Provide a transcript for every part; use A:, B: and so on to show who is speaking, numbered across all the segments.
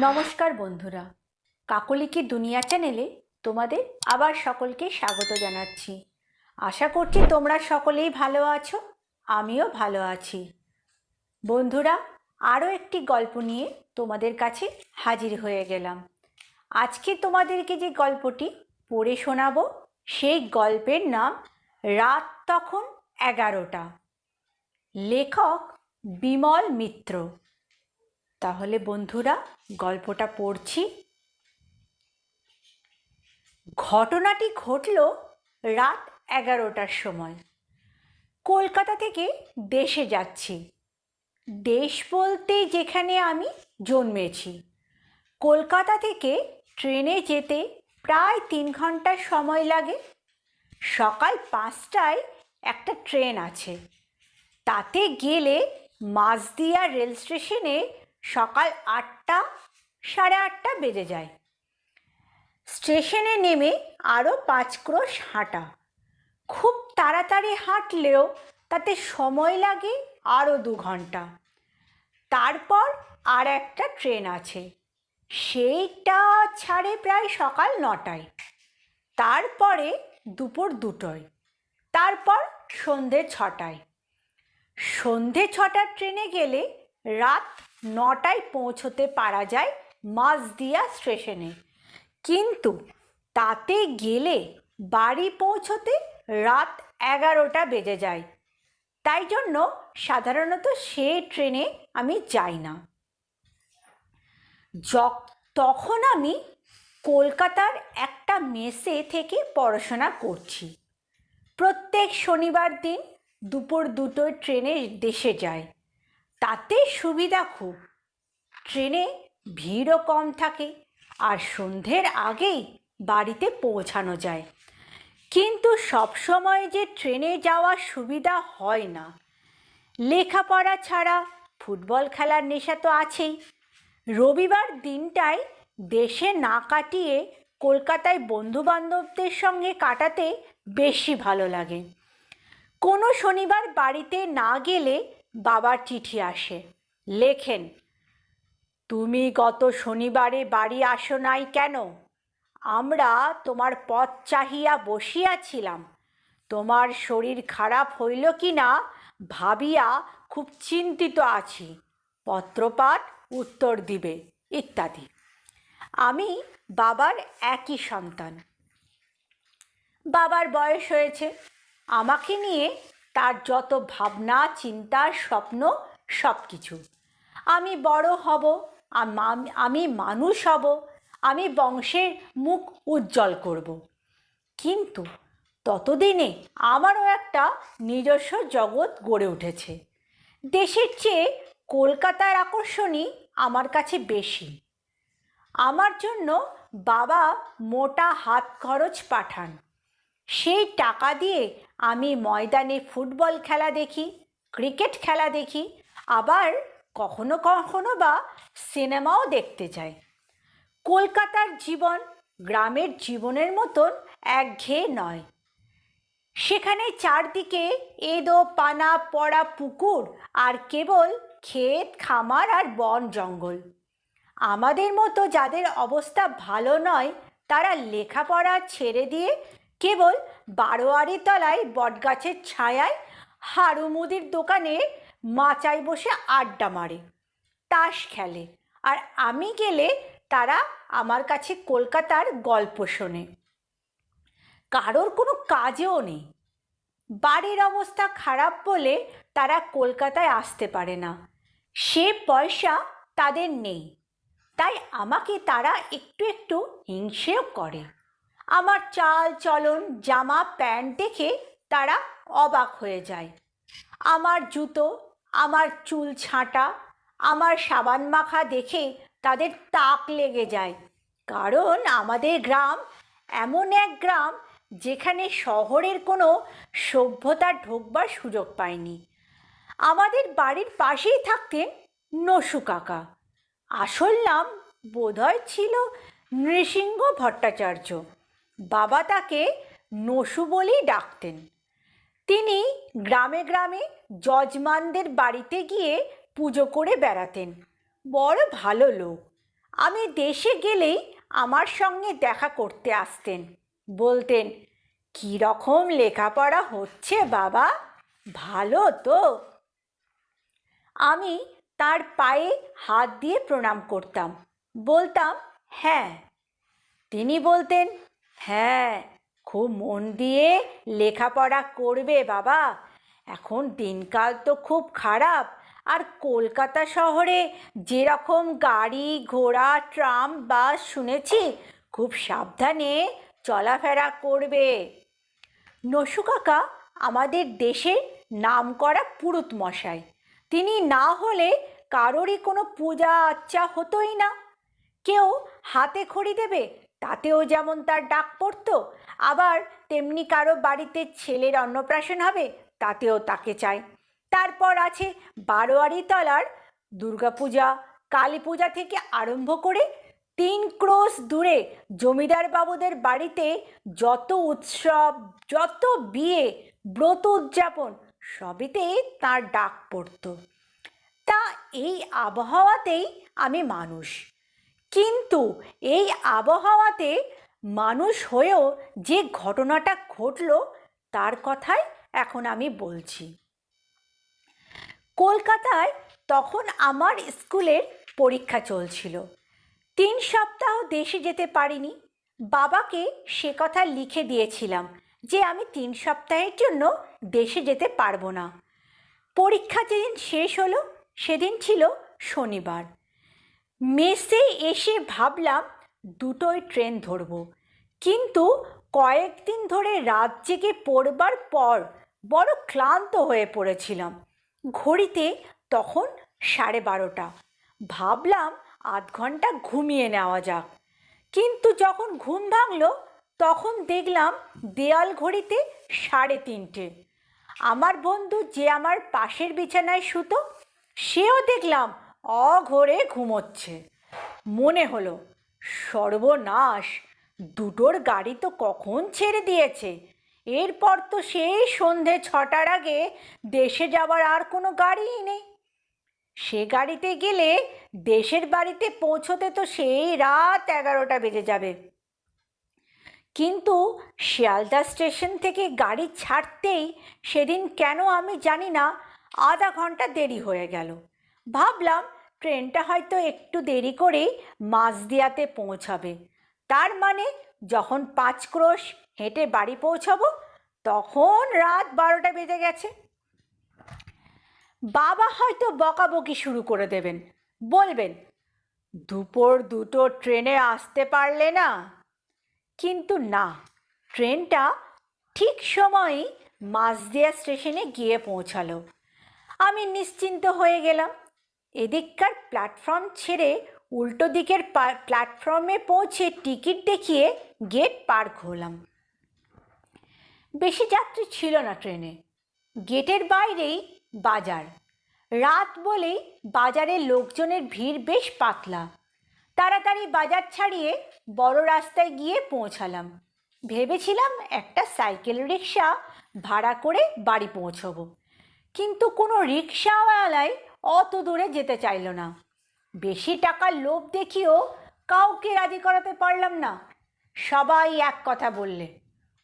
A: নমস্কার বন্ধুরা। কাকলিকি দুনিয়া চ্যানেলে তোমাদের আবার সকলকে স্বাগত জানাচ্ছি। আশা করছি তোমরা সকলেই ভালো আছো, আমিও ভালো আছি। বন্ধুরা, আরও একটি গল্প নিয়ে তোমাদের কাছে হাজির হয়ে গেলাম। আজকে তোমাদেরকে যে গল্পটি পড়ে শোনাবো, সেই গল্পের নাম রাত তখন এগারোটা। লেখক বিমল মিত্র। তাহলে বন্ধুরা, গল্পটা পড়ছি। ঘটনাটি ঘটল রাত এগারোটার সময়। কলকাতা থেকে দেশে যাচ্ছি। দেশ বলতে যেখানে আমি জন্মেছি। কলকাতা থেকে ট্রেনে যেতে প্রায় তিন ঘণ্টার সময় লাগে। সকাল পাঁচটায় একটা ট্রেন আছে। তাতে গেলে মাঝদিয়া রেল স্টেশনে সকাল আটটা, সাড়ে আটটা বেজে যায়। স্টেশনে নেমে আরও পাঁচ ক্রোশ হাঁটা। খুব তাড়াতাড়ি হাঁটলেও তাতে সময় লাগে আরও দু ঘণ্টা। তারপর আর একটা ট্রেন আছে। সেইটা ছাড়ে প্রায় সকাল নটায়। তারপরে দুপুর দুটোয়। তারপর সন্ধে ছটায়। সন্ধে ছটার ট্রেনে গেলে রাত নটায় পৌঁছতে পারা যায় মাঝদিয়া স্টেশনে। কিন্তু তাতে গেলে বাড়ি পৌঁছতে রাত এগারোটা বেজে যায়। তাই জন্য সাধারণত সে ট্রেনে আমি যাই না। তখন আমি কলকাতার একটা মেসে থেকে পড়াশোনা করছি। প্রত্যেক শনিবার দিন দুপুর দুটোয় ট্রেনে দেশে যায়। তাতে সুবিধা খুব। ট্রেনে ভিড়ও কম থাকে আর সন্ধ্যের আগেই বাড়িতে পৌঁছানো যায়। কিন্তু সবসময় যে ট্রেনে যাওয়ার সুবিধা হয় না। লেখাপড়া ছাড়া ফুটবল খেলার নেশা তো আছেই। রবিবার দিনটায় দেশে না কাটিয়ে কলকাতায় বন্ধুবান্ধবদের সঙ্গে কাটাতে বেশি ভালো লাগে। কোনো শনিবার বাড়িতে না গেলে বাবার চিঠি আসে। লেখেন, তুমি গত শনিবারে বাড়ি আসো নাই কেন? আমরা তোমার পথ চাহিয়া বসিয়াছিলাম। তোমার শরীর খারাপ হইল কি না ভাবিয়া খুব চিন্তিত আছি। পত্রপাঠ উত্তর দিবে, ইত্যাদি। আমি বাবার একই সন্তান। বাবার বয়স হয়েছে। আমাকে নিয়ে তার যত ভাবনা, চিন্তা, স্বপ্ন সব কিছু আমি বড় হব আমি মানুষ হব, আমি বংশের মুখ উজ্জ্বল করব। কিন্তু ততদিনে আমারও একটা নিজস্ব জগৎ গড়ে উঠেছে। দেশের চেয়ে কলকাতার আকর্ষণই আমার কাছে বেশি। আমার জন্য বাবা মোটা হাত খরচ পাঠান। সেই টাকা দিয়ে আমি ময়দানে ফুটবল খেলা দেখি, ক্রিকেট খেলা দেখি, আবার কখনো কখনো বা সিনেমাও দেখতে যাই। কলকাতার জীবন গ্রামের জীবনের মতন একঘেয়ে নয়। সেখানে চারদিকে এদো, পানা, পড়া, পুকুর আর কেবল ক্ষেত, খামার আর বন জঙ্গল। আমাদের মতো যাদের অবস্থা ভালো নয়, তারা লেখাপড়া ছেড়ে দিয়ে কেবল বারোয়ারি তলায় বটগাছের ছায়ায় হাড়ু মুদির দোকানে মাচায় বসে আড্ডা মারে, তাস খেলে। আর আমি গেলে তারা আমার কাছে কলকাতার গল্প শোনে। কারোর কোনো কাজেও নেই। বাড়ির অবস্থা খারাপ বলে তারা কলকাতায় আসতে পারে না। সে পয়সা তাদের নেই। তাই আমাকে তারা একটু একটু হিংসেও করে। আমার চাল, চলন, জামা, প্যান্ট দেখে তারা অবাক হয়ে যায়। আমার জুতো, আমার চুল ছাঁটা, আমার সাবান মাখা দেখে তাদের তাক লেগে যায়। কারণ আমাদের গ্রাম এমন এক গ্রাম যেখানে শহরের কোনো সভ্যতা ঢোকবার সুযোগ পায়নি। আমাদের বাড়ির পাশেই থাকতেন নসু কাকা। আসল নাম বোধহয় ছিল নৃসিংহ ভট্টাচার্য। বাবা তাকে নসু বলেই ডাকতেন। তিনি গ্রামে গ্রামে যজমানদের বাড়িতে গিয়ে পুজো করে বেড়াতেন। বড় ভালো লোক। আমি দেশে গেলেই আমার সঙ্গে দেখা করতে আসতেন। বলতেন, কী রকম লেখাপড়া হচ্ছে বাবা? ভালো তো? আমি তার পায়ে হাত দিয়ে প্রণাম করতাম। বলতাম হ্যাঁ। তিনি বলতেন হ্যাঁ খুব মন দিয়ে লেখাপড়া করবে বাবা। এখন দিনকাল তো খুব খারাপ। আর কলকাতা শহরে যেরকম গাড়ি, ঘোড়া, ট্রাম, বাস শুনেছি, খুব সাবধানে চলাফেরা করবে। নসু কাকা, আমাদের দেশের নামকরা পুরুত মশাই। তিনি না হলে কারোরই কোনো পূজা আচ্চা হতোই না। কেউ হাতে খড়ি দেবে তাতেও যেমন তার ডাক পড়তো, আবার তেমনি কারও বাড়িতে ছেলের অন্নপ্রাশন হবে, তাতেও তাকে চাই। তারপর আছে বারোয়ারি তলার দুর্গাপূজা, কালী পূজা থেকে আরম্ভ করে তিন ক্রোশ দূরে জমিদার বাবুদের বাড়িতে যত উৎসব, যত বিয়ে, ব্রত উদযাপন, সবেতে তার ডাক পড়তো। তা এই আবহাওয়াতেই আমি মানুষ। কিন্তু এই আবহাওয়াতে মানুষ হয়েও যে ঘটনাটা ঘটল, তার কথাই এখন আমি বলছি। কলকাতায় তখন আমার স্কুলের পরীক্ষা চলছিল। তিন সপ্তাহ দেশে যেতে পারিনি। বাবাকে সে কথা লিখে দিয়েছিলাম যে, আমি তিন সপ্তাহের জন্য দেশে যেতে পারব না। পরীক্ষা যেদিন শেষ হলো, সেদিন ছিল শনিবার। মেসে এসে ভাবলাম দুটোই ট্রেন ধরব। কিন্তু কয়েকদিন ধরে রাত জেগে পড়বার পর বড় ক্লান্ত হয়ে পড়েছিলাম। ঘড়িতে তখন সাড়ে বারোটা। ভাবলাম আধ ঘণ্টা ঘুমিয়ে নেওয়া যাক। কিন্তু যখন ঘুম ভাঙলো, তখন দেখলাম দেয়াল ঘড়িতে সাড়ে তিনটে। আমার বন্ধু যে আমার পাশের বিছানায় শুতো, সেও দেখলাম অঘরে ঘুমোচ্ছে। মনে হলো, সর্বনাশ, দুটোর গাড়ি তো কখন ছেড়ে দিয়েছে। এরপর তো সেই সন্ধে ছটার আগে দেশে যাওয়ার আর কোনো গাড়িই নেই। সে গাড়িতে গেলে দেশের বাড়িতে পৌঁছতে তো সেই রাত এগারোটা বেজে যাবে। কিন্তু শিয়ালদা স্টেশন থেকে গাড়ি ছাড়তেই সেদিন কেন আমি জানি না, আধা ঘণ্টা দেরি হয়ে গেল। ভাবলাম ট্রেনটা হয়তো একটু দেরি করেই মাঝদিয়াতে পৌঁছাবে। তার মানে যখন পাঁচ ক্রোশ হেঁটে বাড়ি পৌঁছাবো, তখন রাত বারোটা বেজে গেছে। বাবা হয়তো বকাবকি শুরু করে দেবেন। বলবেন, দুপুর দুটো ট্রেনে আসতে পারলে না? কিন্তু না, ট্রেনটা ঠিক সময়ই মাঝদিয়া স্টেশনে গিয়ে পৌঁছালো। আমি নিশ্চিন্ত হয়ে গেলাম এদিককার প্ল্যাটফর্ম ছেড়ে উল্টো দিকের প্ল্যাটফর্মে পৌঁছে টিকিট দেখিয়ে গেট পার হলাম বেশি যাত্রী ছিল না ট্রেনে। গেটের বাইরেই বাজার। রাত বলেই বাজারে লোকজনের ভিড় বেশ পাতলা। তাড়াতাড়ি বাজার ছাড়িয়ে বড় রাস্তায় গিয়ে পৌঁছালাম। ভেবেছিলাম একটা সাইকেল রিক্সা ভাড়া করে বাড়ি পৌঁছবো। কিন্তু কোনো রিক্সাওয়ালায় অত দূরে যেতে চাইল না। বেশি টাকার লোভ দেখিও কাউকে রাজি করাতে পারলাম না। সবাই এক কথা বললে,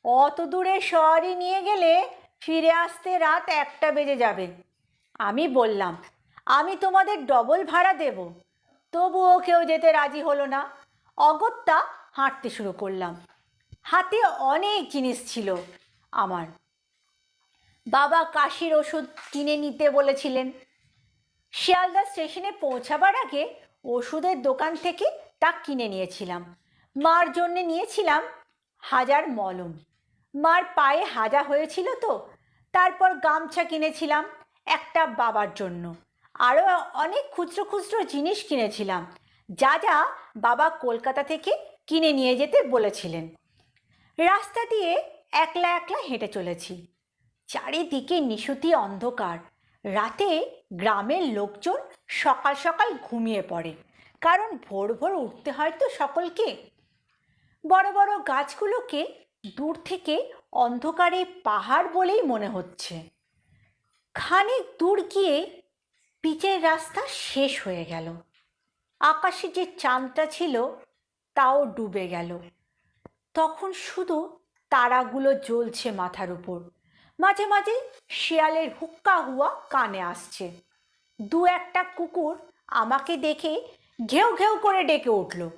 A: অত দূরে শহরে নিয়ে গেলে ফিরে আসতে রাত একটা বেজে যাবে। আমি বললাম, আমি তোমাদের ডবল ভাড়া দেব, তবুও কেউ যেতে রাজি হলো না। অগত্যা হাঁটতে শুরু করলাম। হাতে অনেক জিনিস ছিল আমার। বাবা কাশির ওষুধ কিনে নিতে বলেছিলেন। শিয়ালদা স্টেশনে পৌঁছাবার আগে ওষুধের দোকান থেকে তা কিনে নিয়েছিলাম। মার জন্যে নিয়েছিলাম হাজার মলম। মার পায়ে হাজা হয়েছিল তো, তারপর গামছা কিনেছিলাম একটা বাবার জন্য। আরও অনেক খুচরো খুচরো জিনিস কিনেছিলাম, যা যা বাবা কলকাতা থেকে কিনে নিয়ে যেতে বলেছিলেন। রাস্তা দিয়ে একলা একলা হেঁটে চলেছি। চারিদিকে নিশুতি অন্ধকার। রাতে গ্রামের লোকজন সকাল সকাল ঘুমিয়ে পড়ে, কারণ ভোর ভোর উঠতে হয় তো সকলকে। বড় বড় গাছগুলোকে দূর থেকে অন্ধকারে পাহাড় বলেই মনে হচ্ছে। খানিক দূর গিয়ে পিচের রাস্তা শেষ হয়ে গেল। আকাশে যে চাঁদটা ছিল, তাও ডুবে গেল। তখন শুধু তারাগুলো জ্বলছে মাথার উপর। মাঝে মাঝে শিয়ালের হুক্কা হুয়া কানে আসছে। দু একটা কুকুর আমাকে দেখে ঘেউ ঘেউ করে ডেকে উঠল।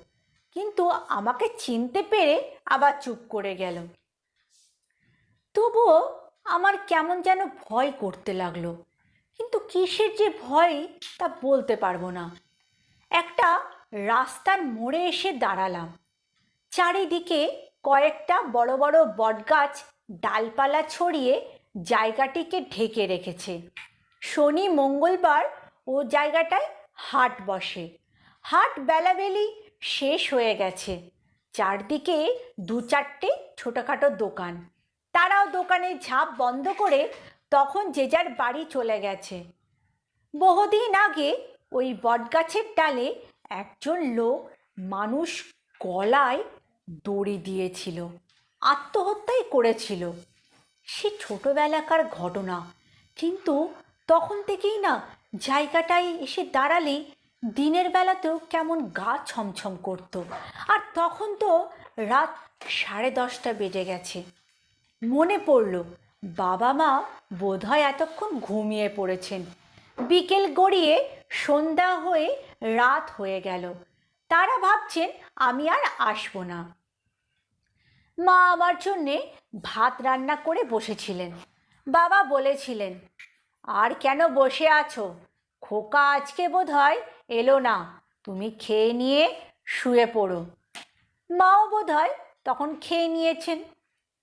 A: কিন্তু আমাকে চিনতে পেরে আবার চুপ করে গেল। তবুও আমার কেমন যেন ভয় করতে লাগল। কিন্তু কিসের যে ভয় তা বলতে পারব না। একটা রাস্তার মোড়ে এসে দাঁড়ালাম। চারিদিকে কয়েকটা বড় বড় বটগাছ ডালপালা ছড়িয়ে জায়গাটিকে ঢেকে রেখেছে। শনি মঙ্গলবার ও জায়গাটায় হাট বসে। হাট বেলাবেলি শেষ হয়ে গেছে। চারদিকে দু চারটে ছোটোখাটো দোকান। তারাও দোকানের ঝাঁপ বন্ধ করে তখন যে যার বাড়ি চলে গেছে। বহুদিন আগে ওই বটগাছের ডালে একজন লোক মানুষ গলায় দড়ি দিয়েছিল, আত্মহত্যাই করেছিল। সে ছোটোবেলাকার ঘটনা। কিন্তু তখন থেকেই না, জায়গাটায় এসে দাঁড়ালে দিনের বেলাতেও কেমন গা ছমছম করত। আর তখন তো রাত সাড়ে দশটা বেজে গেছে। মনে পড়ল, বাবা মা বোধহয় এতক্ষণ ঘুমিয়ে পড়েছেন। বিকেল গড়িয়ে সন্ধ্যা হয়ে রাত হয়ে গেল। তারা ভাবছেন, আমি আর আসব না। মা আমার জন্যে ভাত রান্না করে বসেছিলেন। বাবা বলেছিলেন, আর কেন বসে আছো? খোকা আজকে বোধ হয় এলো না। তুমি খেয়ে নিয়ে শুয়ে পড়ো। মাও বোধ হয় তখন খেয়ে নিয়েছেন।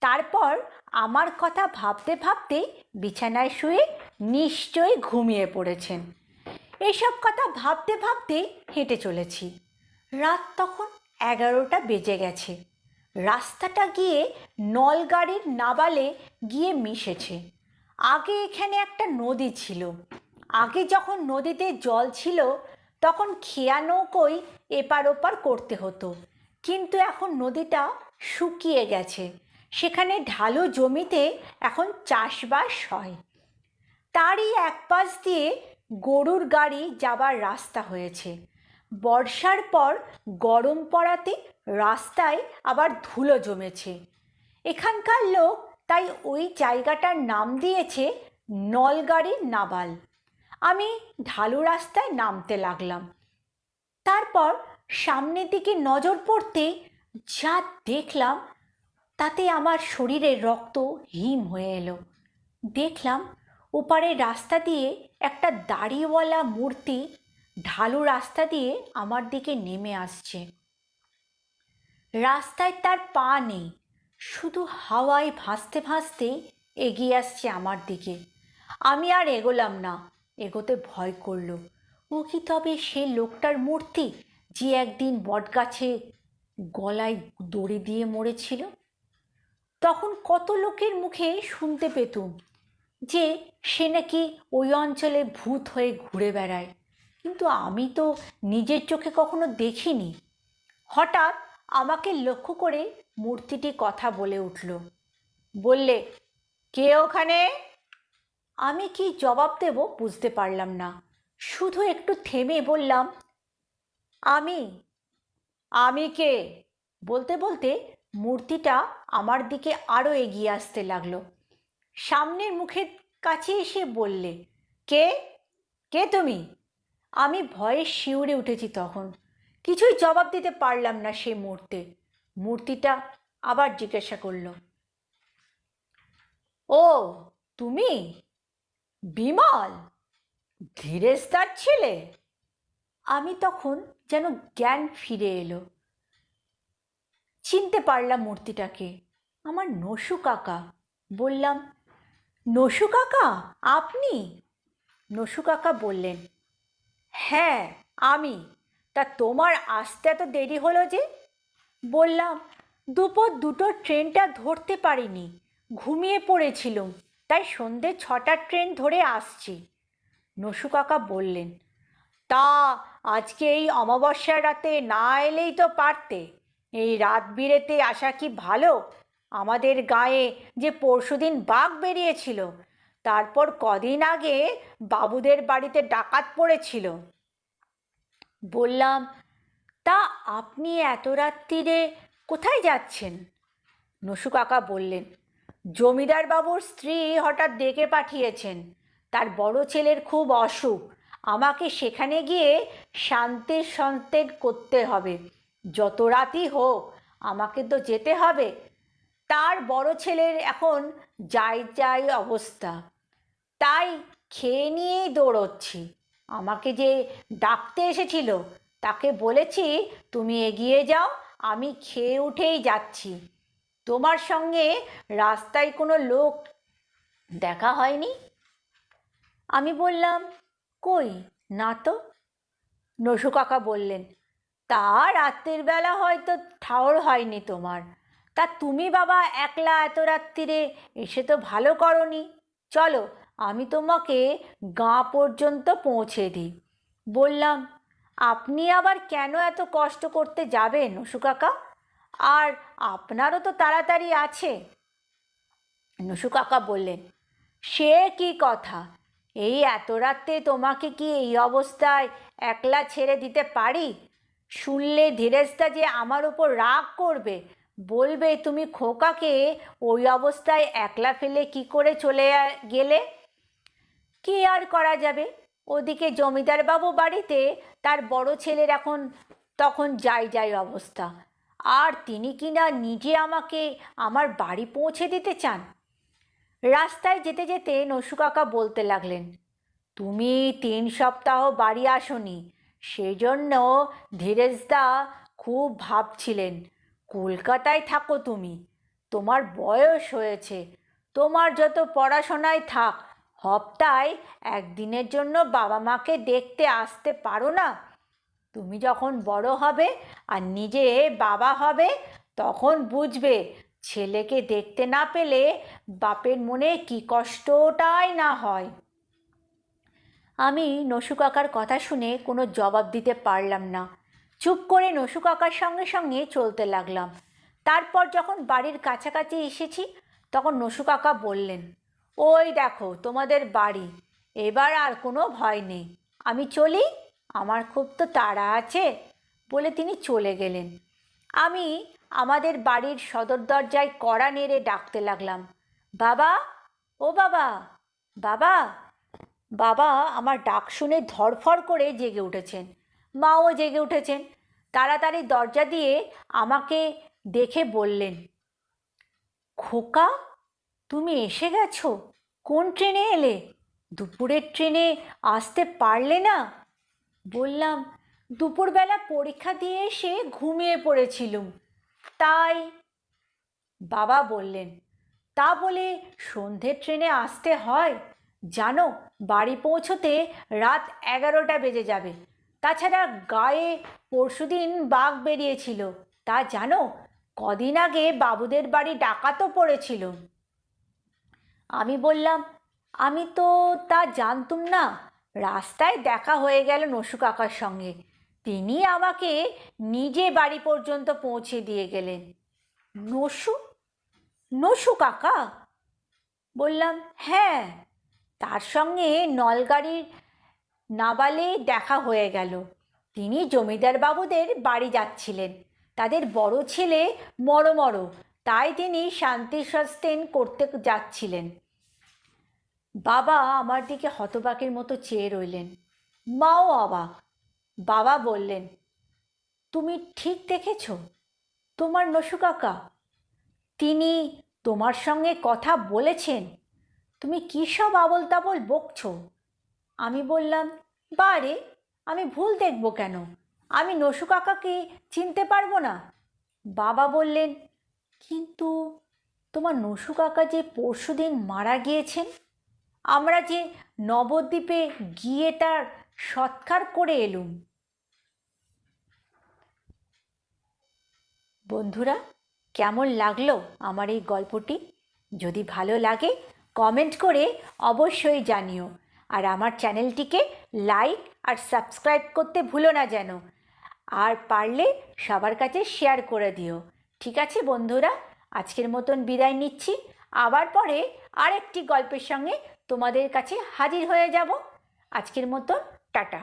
A: তারপর আমার কথা ভাবতে ভাবতে বিছানায় শুয়ে নিশ্চয়ই ঘুমিয়ে পড়েছেন। এসব কথা ভাবতে ভাবতে হেঁটে চলেছি। রাত তখন এগারোটা বেজে গেছে। রাস্তাটা গিয়ে নলগাড়ির নাবালে গিয়ে মিশেছে। আগে এখানে একটা নদী ছিল। আগে যখন নদীতে জল ছিল, তখন খেয়া নৌকোই এপার ওপার করতে হতো। কিন্তু এখন নদীটা শুকিয়ে গেছে। সেখানে ঢালু জমিতে এখন চাষবাস হয়। তারই এক পাশ দিয়ে গরুর গাড়ি যাবার রাস্তা হয়েছে। বর্ষার পর গরম পড়াতে রাস্তায় আবার ধুলো জমেছে। এখানকার লোক তাই ওই জায়গাটার নাম দিয়েছে নলগাড়ির নাবাল। আমি ঢালু রাস্তায় নামতে লাগলাম। তারপর সামনের দিকে নজর পড়তে যা দেখলাম, তাতে আমার শরীরের রক্ত হিম হয়ে এলো। দেখলাম ওপারের রাস্তা দিয়ে একটা দাড়িওয়ালা মূর্তি ঢালু রাস্তা দিয়ে আমার দিকে নেমে আসছে। রাস্তায় তার পা নেই। শুধু হাওয়ায় ভাসতে ভাসতে এগিয়ে আসছে আমার দিকে। আমি আর এগোলাম না। এগোতে ভয় করল। ও কি তবে সে লোকটার মূর্তি যে একদিন বটগাছে গলায় দড়ি দিয়ে মরেছিল? তখন কত লোকের মুখে শুনতে পেতুম যে সে নাকি ওই অঞ্চলে ভূত হয়ে ঘুরে বেড়ায়। কিন্তু আমি তো নিজের চোখে কখনো দেখিনি। হঠাৎ আমাকে লক্ষ্য করে মূর্তিটি কথা বলে উঠল। বললে, কে ওখানে? আমি কি জবাব দেব বুঝতে পারলাম না। শুধু একটু থেমে বললাম, আমি। আমি কে? বলতে বলতে মূর্তিটা আমার দিকে আরও এগিয়ে আসতে লাগল। সামনের মুখের কাছে এসে বললে, কে? কে তুমি? আমি ভয়ে শিউরে উঠেছি তখন। কিছুই জবাব দিতে পারলাম না সেই মুহূর্তে মূর্তিটা আবার জিজ্ঞাসা করল, ও, তুমি? বিমল? ধীরেস্তার ছেলে? আমি তখন যেন জ্ঞান ফিরে এলো। চিনতে পারলাম মূর্তিটাকে। আমার নসু কাকা। বললাম, নসু কাকা, আপনি? নসু কাকা বললেন হ্যাঁ আমি। তা তোমার আসতে এত দেরি হলো যে? বললাম দুপুর দুটো ট্রেনটা ধরতে পারিনি, ঘুমিয়ে পড়েছিলুম, তাই সন্ধে ছটার ট্রেন ধরে আসছি। নসু কাকা বললেন, তা আজকে এই অমাবস্যার রাতে না এলেই তো পারতে, এই রাত বিরেতে আসা কি ভালো? আমাদের গায়ে যে পরশুদিন বাঘ বেরিয়েছিল, তারপর কদিন আগে বাবুদের বাড়িতে ডাকাত পড়েছিল। বললাম, তা আপনি এত রাত্রিরে কোথায় যাচ্ছেন? নসু কাকা বললেন, জমিদার বাবুর স্ত্রী হঠাৎ ডেকে পাঠিয়েছেন। তার বড় ছেলের খুব অসুখ। আমাকে সেখানে গিয়ে শান্তির সন্তেন করতে হবে। যত রাতই হোক, আমাকে তো যেতে হবে। তার বড় ছেলের এখন যাই যাই অবস্থা। তাই খেয়ে নিয়েই দৌড়চ্ছি। আমাকে যে ডাকতে এসেছিল, তাকে বলেছি, তুমি এগিয়ে যাও, আমি খেয়ে উঠেই যাচ্ছি। তোমার সঙ্গে রাস্তায় কোনো লোক দেখা হয়নি? আমি বললাম, কই, না তো। নসু কাকা বললেন, তা রাত্রির বেলা হয়তো ঠাওর হয়নি তোমার। তা তুমি বাবা একলা এত রাত্রিরে এসে তো ভালো করনি। চলো আমি তোমাকে গাঁ পর্যন্ত পৌঁছে দিই। বললাম, আপনি আবার কেন এত কষ্ট করতে যাবেন নসু কাকা? আর আপনারও তো তাড়াতাড়ি আছে। নসু কাকা বললেন, সে কি কথা? এই এত রাত্রে তোমাকে কি এই অবস্থায় একলা ছেড়ে দিতে পারি? শুনলে ধীরেজদা যে আমার উপর রাগ করবে, বলবে, তুমি খোকাকে ওই অবস্থায় একলা ফেলে কি করে চলে গেলে? কি আর করা যাবে? ওদিকে জমিদার বাবু বাড়িতে তার বড় ছেলের এখন তখন যাই যাই অবস্থা। আর তিনি কিনা নিজে আমাকে আমার বাড়ি পৌঁছে দিতে চান? রাস্তায় যেতে যেতে নসু কাকা বলতে লাগলেন, তুমি তিন সপ্তাহ বাড়ি আসনি। সেজন্য ধীরেজদা খুব ভাবছিলেন, কলকাতায় থাকো তুমি। তোমার বয়স হয়েছে। তোমার যত পড়াশোনায় থাক হপ্তায় একদিনের জন্য বাবা মাকে দেখতে আসতে পারো না। তুমি যখন বড় হবে আর নিজে বাবা হবে, তখন বুঝবে ছেলেকে দেখতে না পেলে বাপের মনে কি কষ্টটাই না হয়। আমি নসু কাকার কথা শুনে কোনো জবাব দিতে পারলাম না। চুপ করে নসু কাকার সঙ্গে সঙ্গে চলতে লাগলাম। তারপর যখন বাড়ির কাছাকাছি এসেছি, তখন নসু কাকা বললেন ওই দেখো, তোমাদের বাড়ি। এবার আর কোনো ভয় নেই। আমি চলি? আমার খুব তো তাড়া আছে বলে তিনি চলে গেলেন। আমি আমাদের বাড়ির সদর দরজায় কড়া নেড়ে ডাকতে লাগলাম। বাবা? ও বাবা! বাবা! বাবা আমার ডাক শুনে ধরফর করে জেগে উঠেছেন। মাও জেগে উঠেছেন। তাড়াতাড়ি দরজা দিয়ে আমাকে দেখে বললেন, খোকা তুমি এসে গেছো? কোন ট্রেনে এলে? দুপুরের ট্রেনে আসতে পারলে না? বললাম, দুপুরবেলা পরীক্ষা দিয়ে এসে ঘুমিয়ে পড়েছিলুম। তাই বাবা বললেন, তা বলে সন্ধ্যের ট্রেনে আসতে হয়? জানো, বাড়ি পৌঁছোতে রাত এগারোটা বেজে যাবে। তাছাড়া গায়ে পরশুদিন বাঘ বেরিয়েছিল। তা জানো, কদিন আগে বাবুদের বাড়ি ডাকাতও পড়েছিল। আমি বললাম, আমি তো তা জানতুম না। রাস্তায় দেখা হয়ে গেল নসু কাকার সঙ্গে। তিনি আমাকে নিজে বাড়ি পর্যন্ত পৌঁছে দিয়ে গেলেন। নসু? নসু কাকা? বললাম হ্যাঁ। তার সঙ্গে নলগাড়ির নাবালে দেখা হয়ে গেল। তিনি জমিদার বাবুদের বাড়ি যাচ্ছিলেন। তাদের বড় ছেলে মরো মরো তাই তিনি শান্তি সস্তেন করতে যাচ্ছিলেন। বাবা আমার দিকে হতবাকের মতো চেয়ে রইলেন। মাও অবাক। বাবা বললেন, তুমি ঠিক দেখেছ? তোমার নসু কাকা, তিনি তোমার সঙ্গে কথা বলেছেন? তুমি কী সব আবল তাবল বকছ? আমি বললাম বারে আমি ভুল দেখব কেন? আমি নসু কাকাকে চিনতে পারব না? বাবা বললেন কিন্তু তোমার নসু কাকা যে পরশুদিন মারা গিয়েছেন, আমরা যে নবদ্বীপে গিয়ে তার সৎকার করে এলুম। বন্ধুরা, কেমন লাগল আমার এই গল্পটি? যদি ভালো লাগে কমেন্ট করে অবশ্যই জানিও। আর আমার চ্যানেলটিকে লাইক আর সাবস্ক্রাইব করতে ভুলো না যেন। আর পারলে সবার কাছে শেয়ার করে দিও। ঠিক আছে, বন্ধুরা? আজকের মতন বিদায় নিচ্ছি। আবার পরে আরেকটি গল্পের সঙ্গে তোমাদের কাছে হাজির হয়ে যাব। আজকের মতন টাটা।